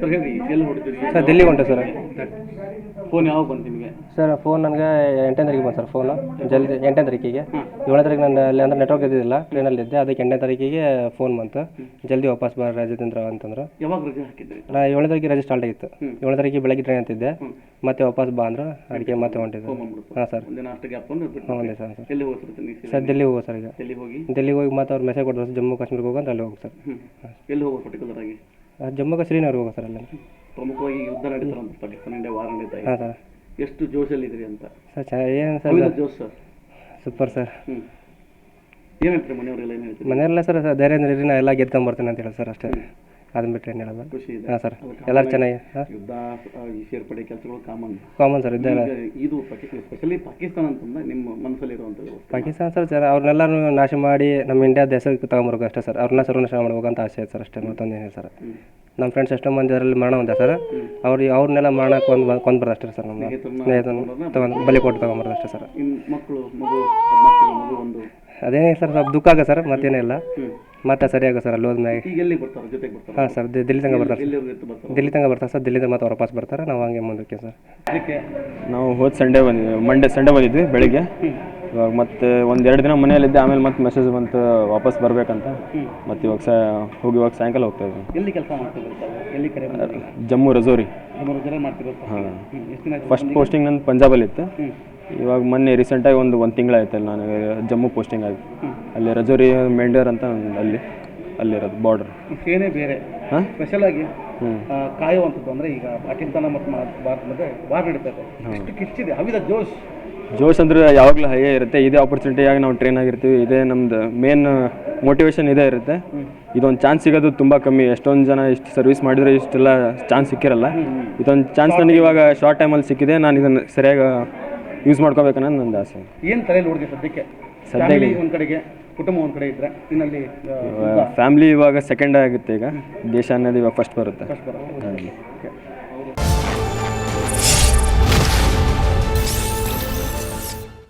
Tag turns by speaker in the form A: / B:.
A: Sir ಹೇಳಿ ಎಲ್ಲಿ ಹೊಡಿತೀರಿ?
B: Sir ದಿಲ್ಲಿಗೆ ಹೊಂಟೆ ಸರ್.
A: ಫೋನ್ ಯಾವಾಗ ಬಂತು ನಿಮಗೆ?
B: ಸರ್ ಫೋನ್ ನನಗೆ ಎಂಟನೇ ತಾರೀಕಿಗೆ ಬಂತು ಸರ್ ಫೋನು. ಜಲ್ದಿ ಎಂಟನೇ ತಾರೀಕಿಗೆ. ಏಳನೇ ತಾರೀಕು ನಾನು ಅಲ್ಲಿ ಅಂದ್ರೆ ನೆಟ್ವರ್ಕ್ ಇದ್ದಿಲ್ಲ ಟ್ರೈನಲ್ಲಿ ಇದ್ದೆ ಅದಕ್ಕೆ ಎಂಟನೇ ತಾರೀಕಿಗೆ ಫೋನ್ ಬಂತು. ಜಲ್ದಿ ವಾಪಸ್ ಬರ ರಾಜೇಂದ್ರ ಅಂತಂದ್ರೆ.
A: ಯಾವಾಗ ರಜೆ ಹಾಕಿದ್ರಿ?
B: ನಾ ಏಳನೇ ತಾರೀಕಿಗೆ ರಜೆ ಸ್ಟಾರ್ಟ್ ಆಗಿತ್ತು. ಏಳನೇ ತಾರೀಕಿಗೆ ಬೆಳಗ್ಗೆ ಟ್ರೈನ್ ಅಂತಿದ್ದೆ ಮತ್ತೆ ವಾಪಸ್ ಬಾ ಅಂದ್ರೆ ಅದಕ್ಕೆ ಮತ್ತೆ ಹೊಂಟಿದ್ದೆ. ಹಾಂ ಸರ್. ಹ್ಞೂ ಸರ್ ಸರ್.
A: ಎಲ್ಲಿ ಹೋಗ್ತಿರ್ತೀನಿ
B: ಸರ್ ದಿಲ್ಲಿಗೆ ಹೋಗೋ ಸರ್ ಈಗ.
A: ಡೆಲ್ಲಿ ಹೋಗಿ?
B: ದಿಲ್ಲಿಗೆ ಹೋಗಿ ಮತ್ತೆ ಅವ್ರು ಮೆಸೇಜ್ ಕೊಡ್ತಾರೆ ಜಮ್ಮು ಕಾಶ್ಮೀರ್ಗೆ ಹೋಗೋ ಅಂತ ಅಲ್ಲಿ ಹೋಗಿ ಸರ್.
A: ಎಲ್ಲಿ ಹೋಗೋ ಪರ್ಟಿಕ್ಯುಲರ್ ಆಗಿ?
B: ಜಮ್ಮುಗೆ ಶ್ರೀನಗರ್ ಹೋಗೋ ಸರ್ ಅಲ್ಲಿ
A: ಪ್ರಮುಖವಾಗಿ ಯುದ್ಧ ನಡೀತಾರಂತ ಪಾಕಿಸ್ತಾನ ಇಂಡಿಯಾ ವಾರ ನಡೀತಾ ಇದೆ.
B: ಹಾಂ ಸರ್.
A: ಎಷ್ಟು ಅಂತ?
B: ಸರ್ ಚ ಏನು ಸರ್
A: ಜೋಶ್ ಸರ್.
B: Super sir.
A: ಹ್ಞೂ ಏನು ಹೇಳ್ತೀರಿ ಮನೆಯವರೆಲ್ಲ ಏನು ಹೇಳ್ತೀರಿ?
B: ಮನೆಯಲ್ಲ ಸರ್ ಧೈರ್ಯ ಇರಿ ನಾ ಎಲ್ಲ ಗೆದ್ಕೊಂಬರ್ತೀನಿ ಅಂತ ಹೇಳಿ ಸರ್ ಅಷ್ಟೇ. ಅದನ್ನ ಬಿಟ್ಟರೆ ಏನು ಹೇಳಲ್ಲ
A: ಖುಷಿ ಇದೆ.
B: ಹಾಂ ಸರ್ ಎಲ್ಲರೂ ಚೆನ್ನಾಗಿ ಹಾಂ?
A: ಯುದ್ಧ ಈ ಸೇರ್ಪಡೆ ಕೆಲಸಗಳು ಕಾಮನ್
B: ಕಾಮನ್ ಸರ್ ಇದೆ
A: ಇದು ಸ್ಪೆಷಲಿ ಪಾಕಿಸ್ತಾನ ಅಂತಂದ್ರೆ ನಿಮ್ಮ ಮನಸ್ಸಲ್ಲಿರುವಂಥದ್ದು
B: ಪಾಕಿಸ್ತಾನ ಸರ್ ಸರ್ ಅವ್ರನ್ನೆಲ್ಲರೂ ನಾಶ ಮಾಡಿ ನಮ್ಮ ಇಂಡಿಯಾದ ಹೆಸರು ತಗೊಂಬರ್ಬೇಕು ಅಷ್ಟೇ ಸರ್ ಅವ್ರನ್ನ ಸರ್ವನಾಶ ಮಾಡ್ಬೇಕು ಅಂತ ಆಸೆ ಐತೆ ಸರ್ ಅಷ್ಟೇ ಮತ್ತೊಂದು ಏನಿಲ್ಲ ಸರ್ ನಮ್ಮ ಫ್ರೆಂಡ್ಸ್ ಎಷ್ಟೋ ಮಂದಿ ಅದರಲ್ಲಿ ಮರಣ ಒಂದೇ ಸರ್ ಅವ್ರು ಅವ್ರನ್ನೆಲ್ಲ ಮರಣ ಕೊಂದು ಕೊಂದ್ಬಾರ್ದು ಅಷ್ಟೇ ಸರ್ ನಮ್ಮ ಸ್ನೇಹಿತನ ತಗೊಂಡು ಬಲಿ ಕೊಟ್ಟು ತಗೊಂಬಾರ್ದು ಅಷ್ಟೇ ಸರ್
A: ಮಕ್ಕಳು ಮಗು ಒಂದು.
B: ಅದೇನೇ ಸರ್ ಸ್ವಲ್ಪ ದುಃಖ ಆಗ ಸರ್ ಮತ್ತೇನಿಲ್ಲ. ಮತ್ತೆ ಸರಿಯಾಗ ಸರ್ ಅಲ್ಲಿ ಹೋದ್ಮ್ಯಾಗ
A: ಈಗ ಎಲ್ಲಿಗೆ ಬರ್ತಾರೆ? ಜೊತೆಗೆ ಬರ್ತಾರೆ?
B: ಹಾಂ ಸರ್ ದಿಲ್ಲಿ ತನಕ ಬರ್ತಾರೆ
A: ಎಲ್ಲಿವರೆಗೂ ಬರ್ತಾರೆ?
B: ದಿಲ್ಲಿ ತನಕ ಬರ್ತಾರೆ ಸರ್ ದಿಲ್ಲಿಂದ ಮತ್ತೆ ವಾಪಸ್ ಬರ್ತಾರೆ ನಾವು ಹಂಗೆ ಮುಂದಕ್ಕೆ ಸರ್.
A: ಅದಕ್ಕೆ
C: ನಾವು ಹೋದ ಸಂಡೇ ಬಂದಿದ್ವಿ ಮಂಡೇ ಸಂಡೇ ಬಂದಿದ್ವಿ ಬೆಳಿಗ್ಗೆ. ಇವಾಗ ಮತ್ತೆ ಒಂದು ಎರಡು ದಿನ ಮನೆಯಲ್ಲಿದ್ದೆ ಆಮೇಲೆ ಮತ್ತೆ ಮೆಸೇಜ್ ಬಂತು ವಾಪಸ್ ಬರಬೇಕಂತ. ಮತ್ತೆ ಇವಾಗ ಸ ಹೋಗಿ ಇವಾಗ ಸಾಯಂಕಾಲ ಹೋಗ್ತಾ ಇದ್ವಿ.
A: ಎಲ್ಲಿ ಕೆಲಸ ಎಲ್ಲಿ ಕರೆ
C: ಜಮ್ಮು ರಜೋರಿ.
A: ಮೂರು ಜನ ಮಾಡ್ತಿರ್ತಾರೆ ಎಷ್ಟು ದಿನ ಆಯ್ತು?
C: ಫಸ್ಟ್ ಪೋಸ್ಟಿಂಗ್ ನಂದು ಪಂಜಾಬಲ್ಲಿ ಇತ್ತು. ಇವಾಗ ಮೊನ್ನೆ ರೀಸೆಂಟಾಗಿ ಒಂದು ಒಂದು ತಿಂಗಳಾಯ್ತು ಅಲ್ಲಿ ನಾನು ಜಮ್ಮು ಪೋಸ್ಟಿಂಗ್ ಆಗಿ. ಅಲ್ಲಿ ರಜೋರಿ ಮೆಂಡರ್ ಅಂತ ಒಂದು ಅಲ್ಲಿ ಅಲ್ಲಿರೋದು ಬಾರ್ಡರ್
A: ಏನೇ ಸೇನೆ ಬೇರೆ.
C: ಹಾಂ?
A: ಸ್ಪೆಷಲ್ ಆಗಿ ಕಾಯುವಂಥದ್ದು ಅಂದರೆ ಈಗ ಪಾಕಿಸ್ತಾನ ಮತ್ತು ಭಾರತ ಮಧ್ಯೆ ವಾರ್ ಎಷ್ಟು ಕಿಚ್ಚಿದೆ ಅವಿದ ಜೋಶ್.
C: ಜೋಶ್ ಅಂದರೆ ಯಾವಾಗಲೂ ಹೈಯೇ ಇರುತ್ತೆ. ಇದೇ ಆಪರ್ಚುನಿಟಿಯಾಗಿ ನಾವು ಟ್ರೈನ್ ಆಗಿರ್ತೀವಿ. ಇದೇ ನಮ್ದು ಮೇನ್ ಮೋಟಿವೇಶನ್ ಇದೇ ಇರುತ್ತೆ. ಇದೊಂದು ಚಾನ್ಸ್ ಸಿಗೋದು ತುಂಬ ಕಮ್ಮಿ. ಎಷ್ಟೊಂದು ಜನ ಇಷ್ಟು ಸರ್ವಿಸ್ ಮಾಡಿದರೆ ಇಷ್ಟೆಲ್ಲ ಚಾನ್ಸ್ ಸಿಕ್ಕಿರಲ್ಲ. ಇದೊಂದು ಚಾನ್ಸ್ ನನಗೆ ಇವಾಗ ಶಾರ್ಟ್ ಟೈಮಲ್ಲಿ ಸಿಕ್ಕಿದೆ. ನಾನು ಇದನ್ನು ಸರಿಯಾಗಿ ಯೂಸ್ ಮಾಡ್ಕೋಬೇಕು ಅನ್ನೋದು ನನ್ನ ಆಸೆ.
A: ಏನು ತಲೆಯಲ್ಲಿ ಹುಡುಗಿ ಸದ್ಯಕ್ಕೆ? ಒಂದು ಕಡೆಗೆ ಕುಟುಂಬ ಒಂದು ಕಡೆ ಇದ್ರೆ ಇನ್ನಲ್ಲಿ ಆ,
C: ಫ್ಯಾಮ್ಲಿ ಇವಾಗ ಸೆಕೆಂಡ್ ಆಗುತ್ತೆ ಈಗ. ದೇಶ ಅನ್ನೋದು ಇವಾಗ ಫಸ್ಟ್ ಬರುತ್ತೆ. ಹಾಗೆ.